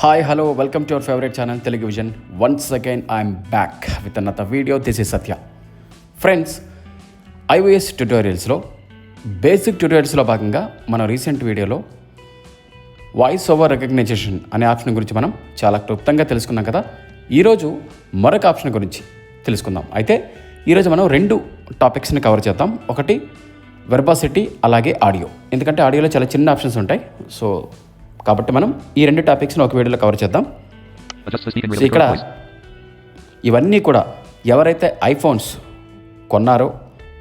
Hi hello welcome to our favourite channel Telugu vision once again I'm back with another video this is Satya friends iOS ట్యూటోరియల్స్లో basic ట్యూటోరియల్స్లో భాగంగా మనం recent వీడియోలో voice over recognition అనే option గురించి మనం చాలా క్లుప్తంగా తెలుసుకున్నాం కదా. ఈరోజు మరొక ఆప్షన్ గురించి తెలుసుకుందాం. అయితే ఈరోజు మనం రెండు టాపిక్స్ని కవర్ చేద్దాం. ఒకటి వెర్బాసిటీ అలాగే ఆడియో ఎందుకంటే ఆడియోలో చాలా చిన్న ఆప్షన్స్ ఉంటాయి. సో కాబట్టి మనం ఈ రెండు టాపిక్స్ని ఒక వీడియోలో కవర్ చేద్దాం. సో ఇక్కడ. ఇవన్నీ కూడా ఎవరైతే ఐఫోన్స్ కొన్నారో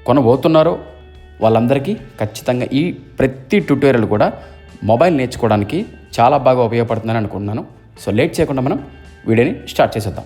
కొనబోతున్నారో వాళ్ళందరికీ ఖచ్చితంగా ఈ ప్రతి ట్యూటోరియల్ కూడా మొబైల్ నేర్చుకోవడానికి చాలా బాగా ఉపయోగపడుతుందని అనుకుంటున్నాను. సో లేట్ చేయకుండా మనం వీడియోని స్టార్ట్ చేసేద్దాం.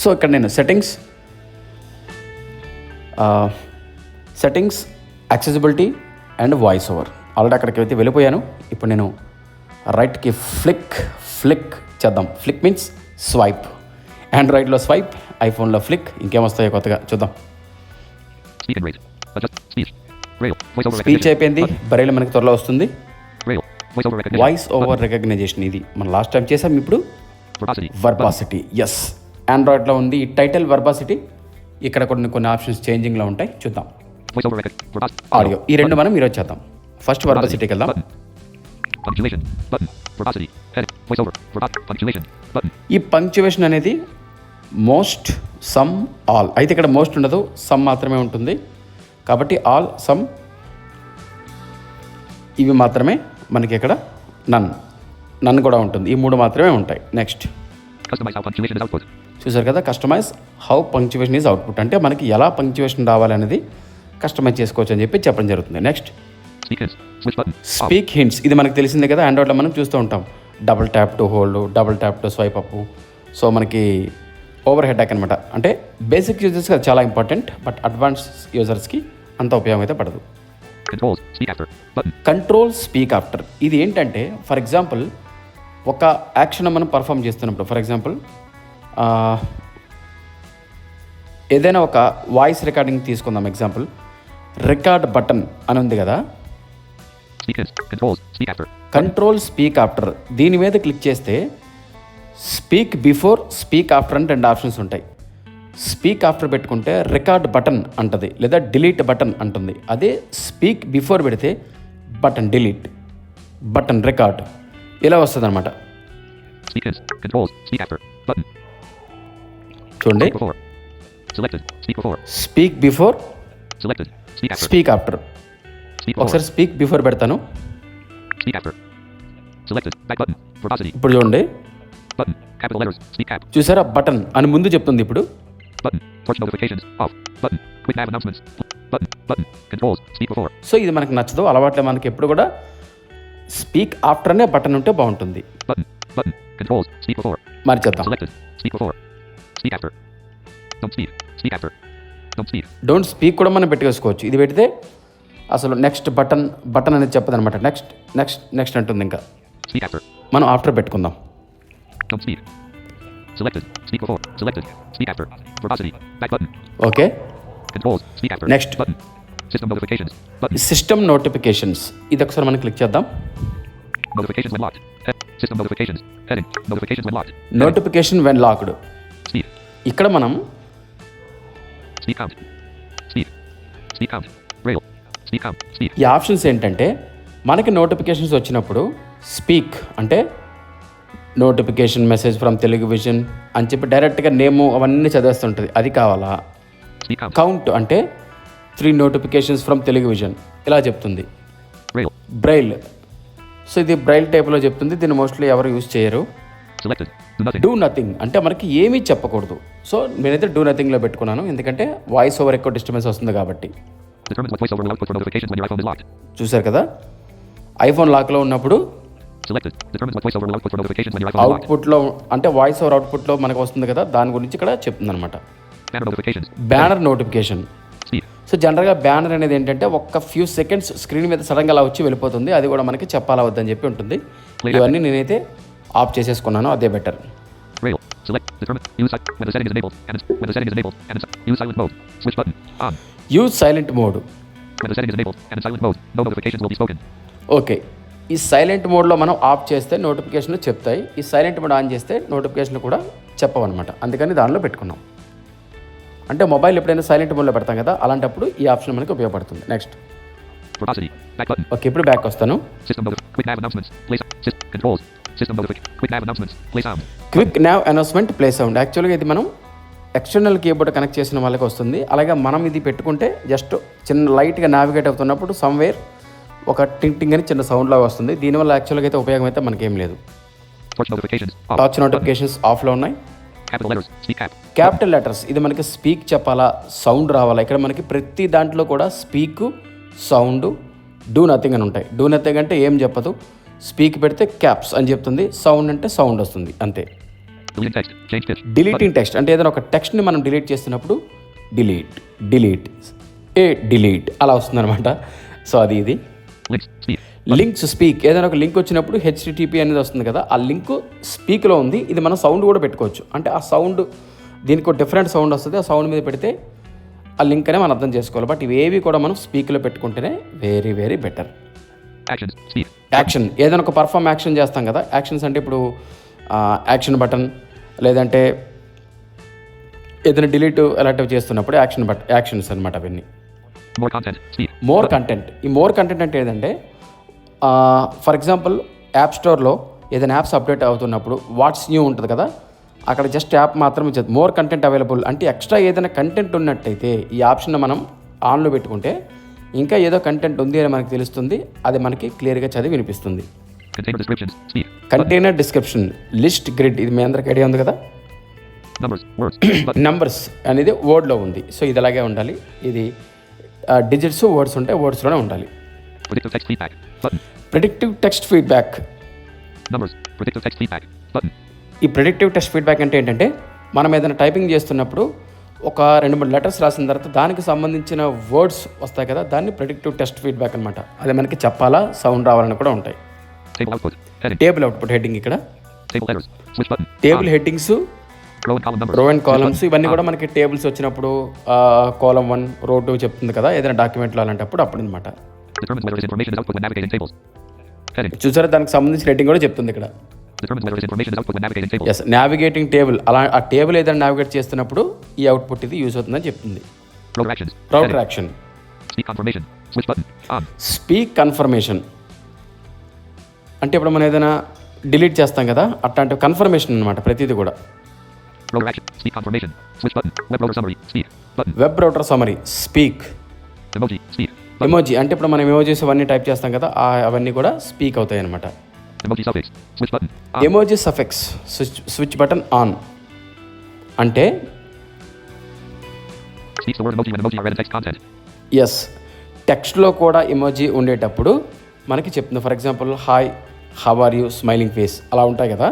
సో ఇక్కడ నేను settings settings accessibility and voice over already అక్కడికి అయితే వెళ్ళిపోయాను. ఇప్పుడు నేను రైట్కి ఫ్లిక్ ఫ్లిక్ చేద్దాం. ఫ్లిక్ మీన్స్ స్వైప్ ఆండ్రాయిడ్లో స్వైప్ ఐఫోన్లో ఫ్లిక్ ఇంకేమొస్తాయో కొత్తగా చూద్దాం. స్పీచ్. అయిపోయింది బరేలు మనకి త్వరలో వస్తుంది. వాయిస్ ఓవర్ రికగ్నైజేషన్ ఇది. మనం లాస్ట్ టైం చేసాం ఇప్పుడు. వర్బాసిటీ ఎస్ ఆండ్రాయిడ్లో ఉంది. ఈ టైటిల్ వర్బాసిటీ ఇక్కడ కొన్ని కొన్ని ఆప్షన్స్ చేంజింగ్లో ఉంటాయి. చూద్దాం. ఆడియో ఈ రెండు మనం ఈరోజు చేద్దాం. ఫస్ట్ వర్బాసిటీకి వెళ్దాం. ఈ పంక్చువేషన్ అనేది మోస్ట్ సమ్ ఆల్ అయితే ఇక్కడ మోస్ట్ ఉండదు సమ్ మాత్రమే ఉంటుంది. కాబట్టి ఆల్ సమ్ ఇవి మాత్రమే మనకి ఇక్కడ నన్ నన్ కూడా ఉంటుంది. ఈ మూడు మాత్రమే ఉంటాయి. నెక్స్ట్ చూసారు కదా customise how punctuation is output అంటే మనకి ఎలా పంక్చువేషన్ రావాలనేది కస్టమైజ్ చేసుకోవచ్చు అని చెప్పి చెప్పడం జరుగుతుంది. నెక్స్ట్. స్పీక్ హింట్స్ ఇది మనకు తెలిసిందే కదా ఆండ్రాయిడ్లో మనం చూస్తూ ఉంటాం. Double tap to hold double tap to swipe up so మనకి ఓవర్ హెడ్ యాక్ అనమాట అంటే బేసిక్ యూజర్స్కి అది చాలా ఇంపార్టెంట్ బట్ అడ్వాన్స్ యూజర్స్కి అంత ఉపయోగం అయితే పడదు. కంట్రోల్ స్పీక్ ఆఫ్టర్ ఇది ఏంటంటే ఫర్ ఎగ్జాంపుల్ ఒక యాక్షన్ మనం పర్ఫామ్ చేస్తున్నప్పుడు ఫర్ ఎగ్జాంపుల్ ఏదైనా ఒక వాయిస్ రికార్డింగ్ తీసుకుందాం ఎగ్జాంపుల్. రికార్డ్ బటన్ అని ఉంది కదా. కంట్రోల్ స్పీక్ ఆఫ్టర్ దీని మీద క్లిక్ చేస్తే స్పీక్ బిఫోర్ స్పీక్ ఆఫ్టర్ అని రెండు ఆప్షన్స్ ఉంటాయి. స్పీక్ ఆఫ్టర్ పెట్టుకుంటే రికార్డ్ బటన్ అంటది లేదా డిలీట్ బటన్ అంటుంది. అదే స్పీక్ బిఫోర్ పెడితే బటన్ డిలీట్ బటన్ రికార్డ్. ఇలా వస్తుంది అనమాట చూడండి. స్పీక్ బిఫోర్ స్పీక్ ఆఫ్టర్ ఒకసారి స్పీక్ బిఫోర్ పెడతాను. ఇప్పుడు చూడండి. చూసారా? బటన్. అని ముందు చెప్తుంది ఇప్పుడు. సో ఇది మనకు నచ్చదు. అలవాట్లే మనకి ఎప్పుడు కూడా స్పీక్ ఆఫ్టర్ అనే బటన్ ఉంటే బాగుంటుంది. మరి చెప్తాం Speak after. Don't speak. Speak after. Don't speak. Don't speak కూడా మనం పెట్టుకోవచ్చు ఇది పెడితే అసలు నెక్స్ట్ బటన్ బటన్ అనేది చెప్పదు అనమాట నెక్స్ట్ నెక్స్ట్ నెక్స్ట్ అంటుంది ఇంకా. మనం ఆఫ్టర్ పెట్టుకుందాం. ఓకే. Button. సిస్టమ్ నోటిఫికేషన్స్ ఇది ఒకసారి మనం క్లిక్ చేద్దాం. Notification when locked. ఇక్కడ మనం. ఈ ఆప్షన్స్ ఏంటంటే మనకి నోటిఫికేషన్స్ వచ్చినప్పుడు స్పీక్ అంటే notification message from Telugu vision అని చెప్పి డైరెక్ట్గా నేము అవన్నీ చదివేస్తుంటుంది అది కావాలా. కౌంట్ అంటే three notifications from Telugu vision ఇలా చెప్తుంది. బ్రైల్ సో ఇది బ్రైల్ టైప్లో చెప్తుంది దీన్ని మోస్ట్లీ ఎవరు యూజ్ చేయరు Selected. Do nothing. Do nothing అంటే మనకి ఏమీ చెప్పకూడదు సో నేనైతే డూ నథింగ్లో పెట్టుకున్నాను ఎందుకంటే వాయిస్ ఓవర్ ఎక్కువ డిస్టర్బెన్స్ వస్తుంది కాబట్టి Determines what voiceover will output for notifications when your iPhone is locked. చూసారు కదా ఐఫోన్ లాక్లో ఉన్నప్పుడు Selected. Determines what voiceover will output for notifications when your iPhone is locked. అవుట్పుట్లో అంటే వాయిస్ ఓవర్ అవుట్పుట్లో మనకు వస్తుంది కదా దాని గురించి ఇక్కడ చెప్తుంది అనమాట Banner notifications. Banner notification Speed. So జనరల్గా బ్యానర్ అనేది ఏంటంటే ఒక్క ఫ్యూ సెకండ్స్ స్క్రీన్ మీద సడన్గా అలా వచ్చి వెళ్ళిపోతుంది అది కూడా మనకి చెప్పాలా వద్దని చెప్పి ఉంటుంది ఇవన్నీ నేనైతే ఆఫ్ చేసేసుకున్నాను అదే better. Use silent mode okay ఈ సైలెంట్ మోడ్లో మనం ఆఫ్ చేస్తే నోటిఫికేషన్ చెప్తాయి. ఈ సైలెంట్ మోడ్ ఆన్ చేస్తే నోటిఫికేషన్ కూడా చెప్పవన్నమాట. అందుకని దానిలో పెట్టుకున్నాం. అంటే మొబైల్ ఎప్పుడైనా సైలెంట్ మోడ్లో పెడతాం కదా అలాంటప్పుడు ఈ ఆప్షన్ మనకి ఉపయోగపడుతుంది. నెక్స్ట్ ఓకే ఇప్పుడు బ్యాక్ వస్తాను. System notification. Quick nav announcements. Play sound. Quick nav announcement play sound యాక్చువల్గా ఇది మనం ఎక్స్టర్నల్ కీబోర్డ్ కనెక్ట్ చేసిన వాళ్ళకి వస్తుంది. అలాగే మనం ఇది పెట్టుకుంటే జస్ట్ చిన్న లైట్గా నావిగేట్ అవుతున్నప్పుడు సమ్వేర్ ఒక టింగ్ టింగ్ అని చిన్న సౌండ్ లాగా వస్తుంది. దీనివల్ల యాక్చువల్గా అయితే ఉపయోగం అయితే మనకేం లేదు. టాచ్ నోటిఫికేషన్స్ ఆఫ్లో ఉన్నాయి. క్యాపిటల్ లెటర్స్ ఇది మనకి స్పీక్ చెప్పాలా సౌండ్ రావాలా. ఇక్కడ మనకి ప్రతి దాంట్లో కూడా స్పీక్ సౌండ్ డూ నథింగ్ అని ఉంటాయి. డూ నథింగ్ అంటే ఏం చెప్పదు. స్పీక్ పెడితే క్యాప్స్ అని చెప్తుంది సౌండ్ అంటే సౌండ్ వస్తుంది అంతే. డిలీటింగ్ టెక్స్ట్ అంటే ఏదైనా ఒక టెక్స్ట్ని మనం డిలీట్ చేస్తున్నప్పుడు డిలీట్ డిలీట్. ఏ డిలీట్. అలా వస్తుంది అనమాట సో అది ఇది. లింక్స్ స్పీక్ ఏదైనా ఒక లింక్ వచ్చినప్పుడు హెచ్టిటిపి అనేది వస్తుంది కదా ఆ లింక్ స్పీక్లో ఉంది ఇది మనం సౌండ్ కూడా పెట్టుకోవచ్చు. అంటే ఆ సౌండ్ దీనికి ఒక డిఫరెంట్ సౌండ్ వస్తుంది ఆ సౌండ్ మీద పెడితే ఆ లింక్ అనే మనం అర్థం చేసుకోవాలి. బట్ ఇవేవి కూడా మనం స్పీక్లో పెట్టుకుంటేనే వెరీ వెరీ బెటర్. యాక్షన్ ఏదైనా ఒక పర్ఫామ్ యాక్షన్ చేస్తాం కదా. యాక్షన్స్ అంటే ఇప్పుడు యాక్షన్ బటన్ లేదంటే ఏదైనా డిలీట్ అలాంటివి చేస్తున్నప్పుడు యాక్షన్ బట్ యాక్షన్స్ అనమాట అవన్నీ. మోర్ కంటెంట్ ఈ మోర్ కంటెంట్ అంటే ఏంటంటే ఫర్ ఎగ్జాంపుల్ యాప్ స్టోర్లో ఏదైనా యాప్స్ అప్డేట్ అవుతున్నప్పుడు వాట్స్ న్యూ ఉంటుంది కదా. అక్కడ జస్ట్ యాప్ మాత్రమే చేస్తుంది మోర్ కంటెంట్ అవైలబుల్ అంటే ఎక్స్ట్రా ఏదైనా కంటెంట్ ఉన్నట్టయితే ఈ ఆప్షన్ మనం ఆన్లో పెట్టుకుంటే ఇంకా ఏదో కంటెంట్ ఉంది అని మనకి తెలుస్తుంది అది మనకి క్లియర్గా చదివి వినిపిస్తుంది. కంటైనర్ డిస్క్రిప్షన్ లిస్ట్ గ్రిడ్ ఇది మీ అందరికి ఐడియా ఉంది కదా. నంబర్స్ అనేది వర్డ్లో ఉంది సో ఇది అలాగే ఉండాలి ఇది డిజిట్స్ వర్డ్స్ ఉంటాయి వర్డ్స్లోనే ఉండాలి. Predictive text feedback. ఈ ప్రిడిక్టివ్ టెక్స్ట్ ఫీడ్బ్యాక్ అంటే ఏంటంటే మనం ఏదైనా టైపింగ్ చేస్తున్నప్పుడు ఒక రెండు మూడు లెటర్స్ రాసిన తర్వాత దానికి సంబంధించిన వర్డ్స్ వస్తాయి కదా దాన్ని ప్రిడిక్టివ్ టెస్ట్ ఫీడ్బ్యాక్ అనమాట అది మనకి చెప్పాలా సౌండ్ రావాలని కూడా ఉంటాయి. టేబుల్ అవుట్పుట్ హెడ్డింగ్ ఇక్కడ. Table headings. Row and columns ఇవన్నీ కూడా మనకి టేబుల్స్ వచ్చినప్పుడు కాలం వన్ రో టూ చెప్తుంది కదా ఏదైనా డాక్యుమెంట్లో అలాంటప్పుడు అప్పుడు అనమాట. చూసారా దానికి సంబంధించిన రేటింగ్ కూడా చెప్తుంది ఇక్కడ. నావిగేటింగ్ టేబుల్ అలా ఆ టేబుల్ ఏదైనా నావిగేట్ చేస్తున్నప్పుడు ఈ అవుట్పుట్ ఇది యూజ్ అవుతుందని చెప్తుంది. స్పీక్ కన్ఫర్మేషన్ అంటే ఇప్పుడు మనం ఏదైనా డిలీట్ చేస్తాం కదా అట్లాంటి కన్ఫర్మేషన్ అనమాట ప్రతిదీ కూడా. Web rotor summary speak emoji అంటే ఇప్పుడు మనం ఎమోజీస్ అవన్నీ టైప్ చేస్తాం కదా అవన్నీ కూడా స్పీక్ అవుతాయి అనమాట Emoji suffix. Switch button. On. Emoji suffix switch switch button on అంటే. ఎస్ టెక్స్ట్లో కూడా ఎమోజీ ఉండేటప్పుడు మనకి చెప్తుంది for example hi how are you smiling face అలా ఉంటాయి కదా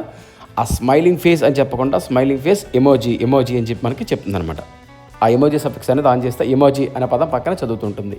ఆ స్మైలింగ్ ఫేస్ అని చెప్పకుండా స్మైలింగ్ ఫేస్ ఎమోజీ ఎమోజీ అని చెప్పి మనకి చెప్తుంది అనమాట ఆ ఎమోజీ సఫిక్స్ అనేది ఆన్ చేస్తే ఎమోజీ అనే పదం పక్కన చదువుతుంటుంది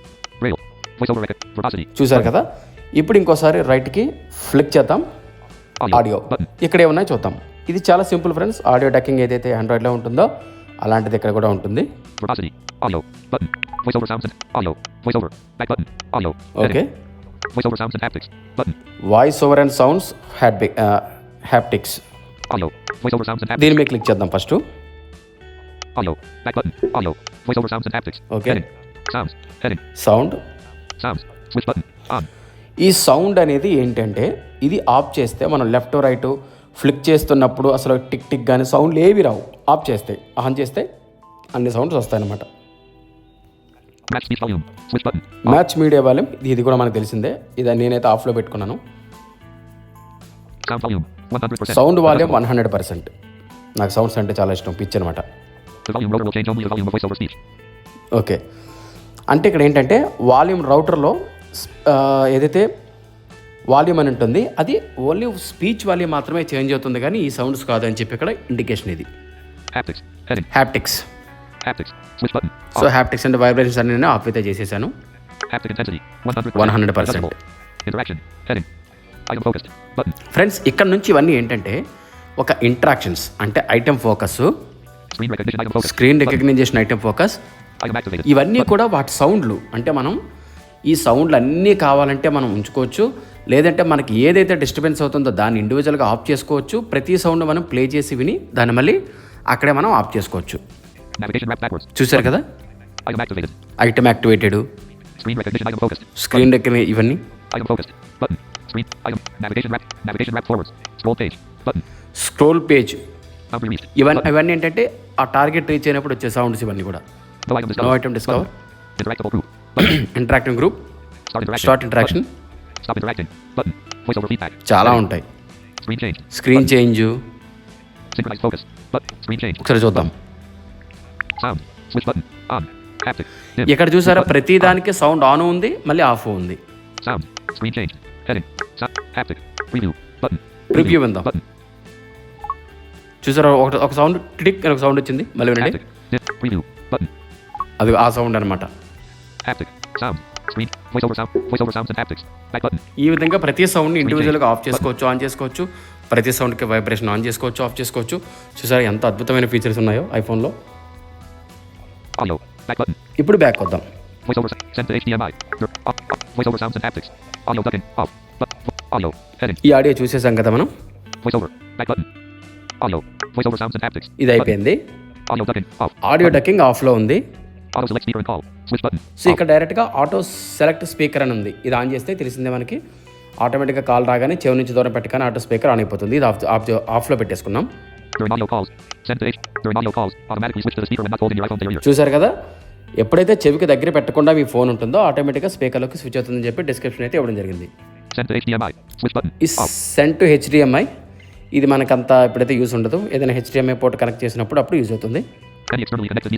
చూసారు కదా? ఇప్పుడు ఇంకోసారి రైట్కి ఫ్లిక్ చేద్దాం. ఆడియో. ఇక్కడ ఏమన్నా చూద్దాం. ఇది చాలా సింపుల్ ఫ్రెండ్స్ ఆడియో డక్కింగ్ ఏదైతే ఆండ్రాయిడ్లో ఉంటుందో అలాంటిది ఇక్కడ కూడా ఉంటుంది. Voice over and sounds haptics దీని మీద క్లిక్ చేద్దాం ఫస్ట్ సౌండ్ ఈ సౌండ్ అనేది ఏంటంటే ఇది ఆఫ్ చేస్తే మనం లెఫ్ట్ రైట్ ఫ్లిక్ చేస్తున్నప్పుడు అసలు టిక్ టిక్ కానీ సౌండ్లు ఏవి రావు. ఆఫ్ చేస్తే ఆన్ చేస్తే అన్ని సౌండ్స్ వస్తాయన్నమాట. మ్యాచ్ మీడియా వాల్యూమ్ ఇది ఇది కూడా మనకు తెలిసిందే. ఇది నేనైతే ఆఫ్లో పెట్టుకున్నాను. Sound volume. 100%. Sound volume one hundred percent నాకు సౌండ్స్ అంటే చాలా ఇష్టం పిచ్ అనమాట. ఓకే. అంటే ఇక్కడ ఏంటంటే వాల్యూమ్ రౌటర్లో ఏదైతే వాల్యూమ్ అని ఉంటుంది అది ఓన్లీ స్పీచ్ వాల్యూమ్ మాత్రమే చేంజ్ అవుతుంది కానీ ఈ సౌండ్స్ కాదని చెప్పి ఇక్కడ ఇండికేషన్ ఇది. Haptics. So haptics and vibrations అన్ని నేను ఆఫ్ అయితే చేసేసాను Haptic intensity. 100%. 100%. Adjustable. Interaction. Heading. Item focused. Button. Friends ఇక్కడ నుంచి ఇవన్నీ ఏంటంటే ఒక ఇంట్రాక్షన్స్ అంటే item focus. Screen recognition item focus. ఇవన్నీ కూడా వాటి సౌండ్లు. అంటే మనం ఈ సౌండ్లు అన్నీ కావాలంటే మనం ఉంచుకోవచ్చు. లేదంటే మనకి ఏదైతే డిస్టర్బెన్స్ అవుతుందో దాన్ని ఇండివిజువల్గా ఆఫ్ చేసుకోవచ్చు. ప్రతి సౌండ్ మనం ప్లే చేసి విని దాన్ని మళ్ళీ అక్కడే మనం ఆఫ్ చేసుకోవచ్చు. చూసారు కదా. Item activated. స్క్రీన్ రికగ్నై ఇవన్నీ. Scroll page. ఇవన్నీ ఇవన్నీ ఏంటంటే ఆ టార్గెట్ రీచ్ అయినప్పుడు వచ్చే సౌండ్స్ ఇవన్నీ కూడా. No item no discovered. Item discover Interactable group. Interacting group Start interaction. Start interaction Button. Stop interacting. Button. Voice over feedback. చాలా ఉంటాయి Screen change. Screen change Synchronized focus. Button. Screen change. ఒకసారి చూద్దాం Sound. Switch button. On. Haptic. ఇక్కడ చూసారా ప్రతి దానికి sound on ఉంది మళ్ళీ ఆఫ్ ఉంది Sound. Screen change. Heading. Sound. Haptic. Preview. Button. Preview విందాం. Button. చూసారా ఒక ఒక సౌండ్ టిక్ అని ఒక సౌండ్ వచ్చింది మళ్ళీ వినండి Haptic. అది ఆ సౌండ్ అనమాట ఈ విధంగా ప్రతి సౌండ్ ఇండివిజువల్గా ఆఫ్ చేసుకోవచ్చు ఆన్ చేసుకోవచ్చు. ప్రతి సౌండ్కి వైబ్రేషన్ ఆన్ చేసుకోవచ్చు ఆఫ్ చేసుకోవచ్చు. చూసారా ఎంత అద్భుతమైన ఫీచర్స్ ఉన్నాయో ఐఫోన్లో ఇప్పుడు బ్యాక్ వద్దాం ఈ ఆడియో చూసేసాం కదా మనం. ఇది అయిపోయింది. ఆడియో టకింగ్ ఆఫ్లో ఉంది. సో ఇక్కడ డైరెక్ట్గా ఆటో సెలెక్ట్ స్పీకర్ అని ఉంది. ఇది ఆన్ చేస్తే తెలిసిందే మనకి. ఆటోమేటిక్గా కాల్ రాగానే చెవి నుంచి దూరం పెట్టగానే ఆటో స్పీకర్ ఆన్ అయిపోతుంది. ఇది ఆఫ్ ఆఫ్ ఆఫ్లో పెట్టేసుకున్నాం. చూసారు కదా? ఎప్పుడైతే చెవికి దగ్గర పెట్టకుండా మీ ఫోన్ ఉంటుందో ఆటోమేటిక్గా స్పీకర్లోకి స్విచ్ అవుతుందని చెప్పి డిస్క్రిప్షన్ అయితే ఇవ్వడం జరిగింది. ఈ సెంట్ టు హెచ్డిఎంఐ ఇది మనకంతా ఇప్పుడైతే యూస్ ఉండదు. ఏదైనా హెచ్డిఎంఐ పోర్ట్ కనెక్ట్ చేసినప్పుడు అప్పుడు యూజ్ అవుతుంది. Any externally connected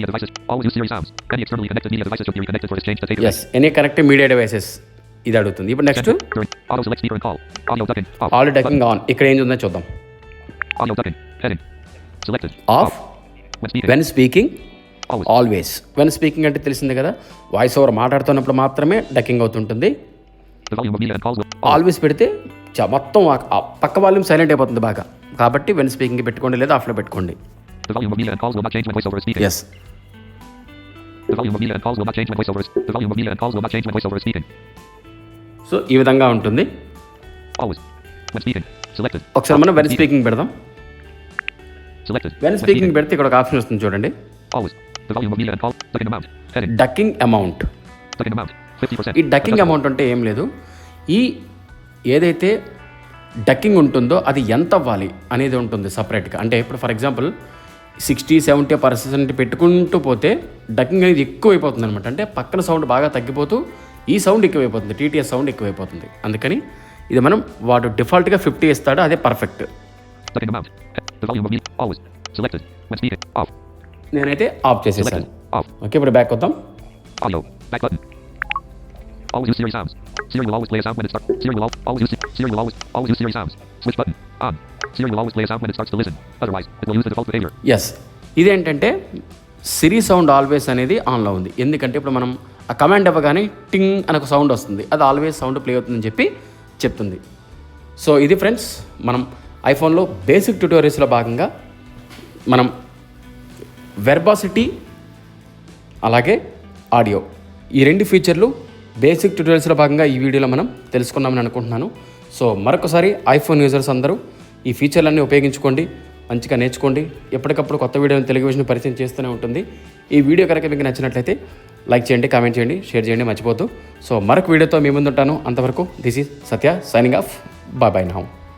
ఇది అడుగుతుంది. ఇప్పుడు నెక్స్ట్ ఆల్ సెలెక్ట్ ఆన్ ఇక్కడ ఏం ఉందో చూద్దాం. Audio ducking off when speaking always when speaking అంటే తెలిసింది కదా? వాయిస్ ఓవర్ మాట్లాడుతున్నప్పుడు మాత్రమే డకింగ్ అవుతుంటుంది. ఆల్వేస్ పెడితే మొత్తం పక్క వాల్యూమ్ సైలెంట్ అయిపోతుంది బాగా. కాబట్టి వెన్ స్పీకింగ్ పెట్టుకోండి లేదా ఆఫ్లో పెట్టుకోండి. The volume of media and calls will not change when voiceover is speaking. Yes The volume of media and calls will not change when voiceover is. The volume of media and calls will not change when voiceover is speaking. So ఈ విధంగా ఉంటుంది Always. When speaking. Selected. ఒకసారి మనం when speaking పెడదాం Selected. When speaking పెడితే ఇక్కడ ఒక option వస్తుంది చూడండి Always. The volume of media and call. Ducking amount. Heading. Ducking amount Ducking amount. 50%. ఈ డకింగ్ అమౌంట్ అంటే ఏం లేదు ఈ ఏదైతే డకింగ్ ఉంటుందో అది ఎంత అవ్వాలి అనేది ఉంటుంది సపరేట్గా అంటే ఇప్పుడు for example sixty seventy percent పెట్టుకుంటూ పోతే డకింగ్ అనేది ఎక్కువ అయిపోతుంది అనమాట అంటే పక్కన సౌండ్ బాగా తగ్గిపోతూ ఈ సౌండ్ ఎక్కువైపోతుంది టీటీఎస్ సౌండ్ ఎక్కువైపోతుంది. అందుకని ఇది మనం వాడు డిఫాల్ట్గా ఫిఫ్టీ ఇస్తాడు అదే పర్ఫెక్ట్. నేనైతే ఆఫ్ చేసేసాను. ఓకే ఇప్పుడు బ్యాక్ వద్దాం. Always use Siri sounds. Siri will always play a sound when it starts. Siri will al- always use Siri will always always use Siri sounds. Switch button. On. Siri will always play a sound when it starts to listen. Otherwise, it will use the default behavior. Yes ఇదేంటంటే Siri sound always అనేది ఆన్లో ఉంది ఎందుకంటే ఇప్పుడు మనం ఆ command ఇవ్వగానే టింగ్ అని ఒక సౌండ్ వస్తుంది అది ఆల్వేస్ సౌండ్ ప్లే అవుతుందని చెప్పి చెప్తుంది సో ఇది ఫ్రెండ్స్ మనం ఐఫోన్లో బేసిక్ ట్యూటోరియల్స్లో భాగంగా మనం వెర్బాసిటీ అలాగే ఆడియో ఈ రెండు ఫీచర్లు బేసిక్ ట్యూటోరియల్స్లో భాగంగా ఈ వీడియోలో మనం తెలుసుకున్నామని అనుకుంటున్నాను. సో మరొకసారి ఐఫోన్ యూజర్స్ అందరూ ఈ ఫీచర్లన్నీ ఉపయోగించుకోండి మంచిగా నేర్చుకోండి. ఎప్పటికప్పుడు కొత్త వీడియోని తెలుగు విషయం పరిచయం చేస్తూనే ఉంటుంది. ఈ వీడియో కనుక మీకు నచ్చినట్లయితే లైక్ చేయండి కామెంట్ చేయండి షేర్ చేయండి మర్చిపోద్దు సో మరొక వీడియోతో మీ ముందుంటాను. అంతవరకు this is Satya signing off. Bye bye now.